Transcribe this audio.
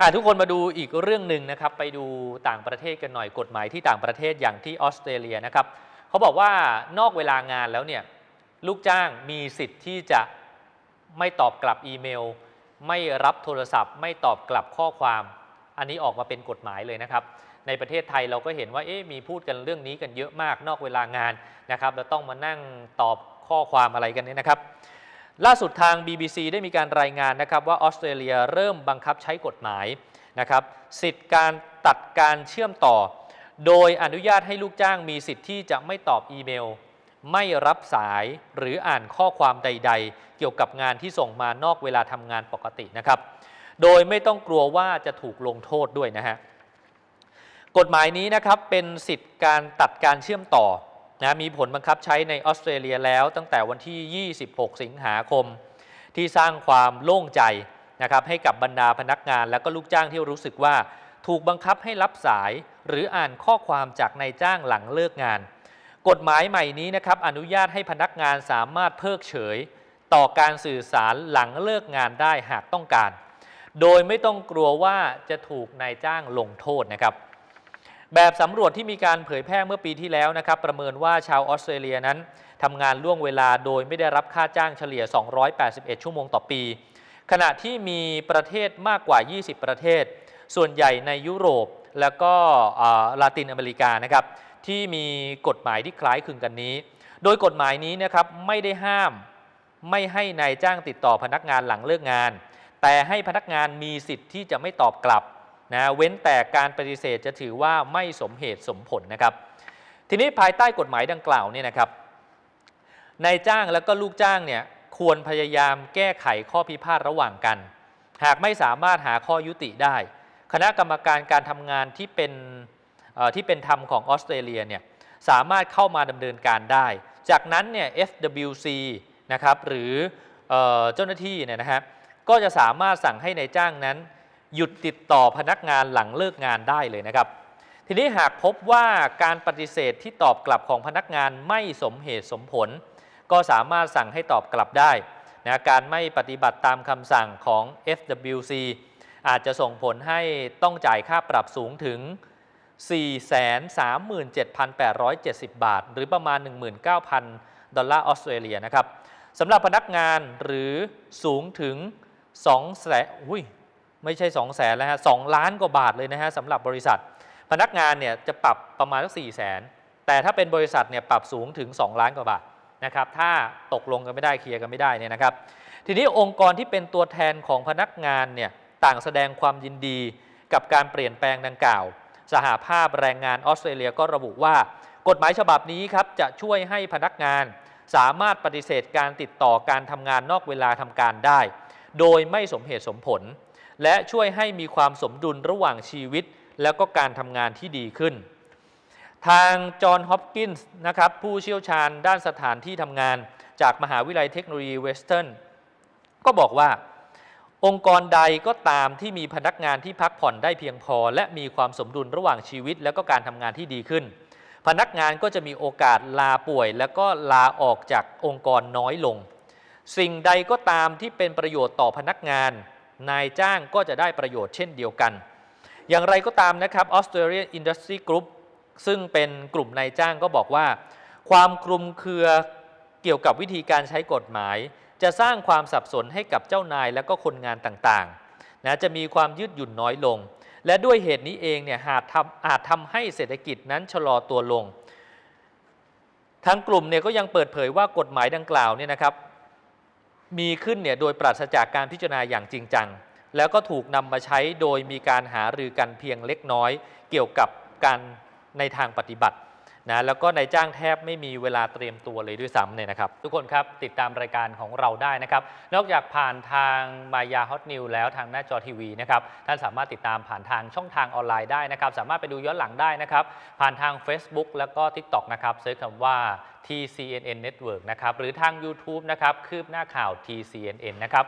อะทุกคนมาดูอีกเรื่องหนึ่งนะครับ ไปดูต่างประเทศกันหน่อยกฎหมายที่ต่างประเทศอย่างที่ออสเตรเลียนะครับเขาบอกว่านอกเวลางานแล้วเนี่ยลูกจ้างมีสิทธิ์ที่จะไม่ตอบกลับอีเมล ไม่รับโทรศัพท์ ไม่ตอบกลับข้อความ อันนี้ออกมาเป็นกฎหมายเลยนะครับ ในประเทศไทยเราก็เห็นว่าเอ๊ะมีพูดกันเรื่องนี้กันเยอะมากนอกเวลางานนะครับแล้วต้องมานั่งตอบข้อความอะไรกันเนี่ยนะครับ ล่าสุดทาง BBC ได้มีการรายงานนะครับว่าออสเตรเลียเริ่มบังคับใช้กฎหมายนะครับสิทธิ์การตัดการเชื่อมต่อ โดยอนุญาตให้ลูกจ้างมีสิทธิ์ที่จะไม่ตอบอีเมล ไม่รับสายหรืออ่านข้อความใด ๆ เกี่ยวกับงานที่ส่งมานอกเวลาทำงานปกตินะครับ โดยไม่ต้องกลัวว่าจะถูกลงโทษด้วยนะฮะกฎหมายนี้นะครับเป็นสิทธิ์การตัดการเชื่อมต่อ นะมีผลบังคับใช้ในออสเตรเลียแล้วตั้งแต่วันที่ 26 สิงหาคม ที่สร้างความโล่งใจนะครับให้กับบรรดาพนักงานและก็ลูกจ้างที่รู้สึกว่า ถูกบังคับให้รับสาย หรืออ่านข้อความจากนายจ้างหลังเลิกงาน กฎหมายใหม่นี้นะครับอนุญาตให้พนักงานสามารถเพิกเฉย ต่อการสื่อสารหลังเลิกงานได้หากต้องการ โดยไม่ต้องกลัวว่าจะถูกนายจ้างลงโทษนะครับ แบบสำรวจที่มีการเผยแพร่เมื่อปีที่แล้วนะครับประเมินว่าชาวออสเตรเลียนั้นทำงานล่วงเวลาโดยไม่ได้รับค่าจ้างเฉลี่ย 281 ชั่วโมงต่อปี ขณะที่มีประเทศมากกว่า 20 ประเทศ ส่วนใหญ่ในยุโรปแล้วก็ลาตินอเมริกานะครับที่มีกฎหมายที่คล้ายคลึงกันนี้ โดยกฎหมายนี้นะครับไม่ได้ห้ามไม่ให้นายจ้างติดต่อพนักงานหลังเลิกงาน แต่ให้พนักงานมีสิทธิ์ที่จะไม่ตอบกลับ นะเว้นแต่การปฏิเสธจะถือว่าไม่สมเหตุสมผลนะครับ ทีนี้ภายใต้กฎหมายดังกล่าวเนี่ยนะครับนายจ้างแล้วก็ลูกจ้างเนี่ยควรพยายามแก้ไขข้อพิพาทระหว่างกัน หากไม่สามารถหาข้อยุติได้ คณะกรรมการการทำงานที่เป็นที่เป็นธรรมของออสเตรเลียเนี่ยสามารถเข้ามาดำเนินการได้ จากนั้นเนี่ย FWC นะครับหรือเออเจ้าหน้าที่เนี่ยนะฮะก็จะสามารถสั่งให้ในายจ้างนั้น หยุดติดต่อพนักงานหลังเลิกงานได้เลยนะครับ ทีนี้หากพบว่าการปฏิเสธที่ตอบกลับของพนักงานไม่สมเหตุสมผล ก็สามารถสั่งให้ตอบกลับได้นะการไม่ปฏิบัติตามคำสั่งของ FWC อาจจะส่งผลให้ต้องจ่ายค่าปรับสูงถึง 437,870 บาท หรือประมาณ 19,000 ดอลลาร์ออสเตรเลียนะครับสำหรับพนักงานหรือสูงถึง2แสนอุ้ย ไม่ใช่2 0 0แสนแล้วฮะสล้านกว่าบาทเลยนะฮะสำหรับบริษัท พนักงานเนี่ยจะปรับประมาณสักสี่แสนแต่ถ้าเป็นบริษัทเนี่ยปรับสูงถึง 2 ล้านกว่าบาทนะครับถ้าตกลงกันไม่ได้เคลียร์กันไม่ได้เนี่ยนะครับ ทีนี้องค์กรที่เป็นตัวแทนของพนักงานเนี่ยต่างแสดงความยินดีกับการเปลี่ยนแปลงดังกล่าว สหภาพแรงงานออสเตรเลียก็ระบุว่า กฎหมายฉบับนี้ครับจะช่วยให้พนักงาน สามารถปฏิเสธการติดต่อการทำงานนอกเวลาทำการได้ โดยไม่สมเหตุสมผล และช่วยให้มีความสมดุลระหว่างชีวิต แล้วก็การทำงานที่ดีขึ้น ทางจอห์นฮอปกินส์นะครับผู้เชี่ยวชาญด้านสถานที่ทำงาน จากมหาวิทยาลัยเทคโนโลยีเวสเทิร์นก็บอกว่า องค์กรใดก็ตามที่มีพนักงานที่พักผ่อนได้เพียงพอ และมีความสมดุลระหว่างชีวิต และก็การทำงานที่ดีขึ้น พนักงานก็จะมีโอกาสลาป่วย และก็ลาออกจากองค์กรน้อยลง สิ่งใดก็ตามที่เป็นประโยชน์ต่อพนักงาน นายจ้างก็จะได้ประโยชน์เช่นเดียวกัน อย่างไรก็ตามนะครับ Australian Industry Group ซึ่งเป็นกลุ่มนายจ้างก็บอกว่า ความคลุมเครือเกี่ยวกับวิธีการใช้กฎหมาย จะสร้างความสับสนให้กับเจ้านายและก็คนงานต่างๆนะจะมีความยืดหยุ่นน้อยลง และด้วยเหตุนี้เองเนี่ยหากทำอาจทำให้เศรษฐกิจนั้นชะลอตัวลงทางกลุ่มเนี่ยก็ยังเปิดเผยว่ากฎหมายดังกล่าวเนี่ยนะครับ มีขึ้นเนี่ยโดยปราศจากการพิจารณาอย่างจริงจัง แล้วก็ถูกนำมาใช้โดยมีการหารือกันเพียงเล็กน้อย เกี่ยวกับการในทางปฏิบัติ นะแล้วก็นายจ้างแทบไม่มีเวลาเตรียมตัวเลยด้วยซ้ำเนี่ยนะครับ ทุกคนครับติดตามรายการของเราได้นะครับ นอกจากผ่านทางมายาฮอตนิวแล้วทางหน้าจอทีวีนะครับ ท่านสามารถติดตามผ่านทางช่องทางออนไลน์ได้นะครับ สามารถไปดูย้อนหลังได้นะครับ ผ่านทาง Facebook แล้วก็ TikTok นะครับเซิร์ชคำว่า TCNN Network นะครับ หรือทาง YouTube นะครับ คืบหน้าข่าว TCNN นะครับ